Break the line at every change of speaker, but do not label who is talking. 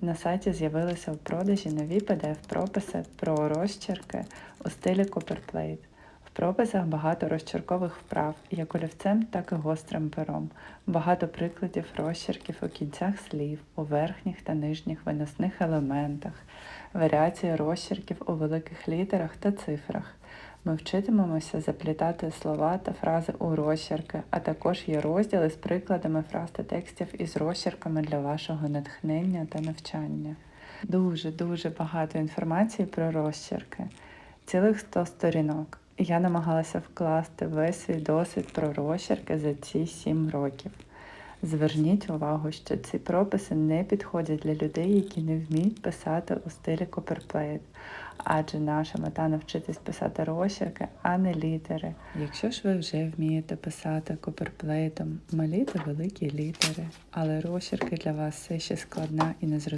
На сайті з'явилися в продажі нові PDF-прописи про розчерки у стилі Copperplate. В прописах багато розчеркових вправ, як олівцем, так і гострим пером. Багато прикладів розчерків у кінцях слів, у верхніх та нижніх виносних елементах, варіації розчерків у великих літерах та цифрах. Ми вчитимемося заплітати слова та фрази у розчерки, а також є розділи з прикладами фраз та текстів із розчерками для вашого натхнення та навчання. Дуже дуже багато інформації про розчерки, цілих 100 сторінок. Я намагалася вкласти весь свій досвід про розчерки за ці 7 років. Зверніть увагу, що ці прописи не підходять для людей, які не вміють писати у стилі коперплейт, адже наша мета навчитись писати розчерки, а не літери. Якщо ж ви вже вмієте писати коперплейтом, малі та великі літери, але розчерки для вас все ще складна і незрозуміла.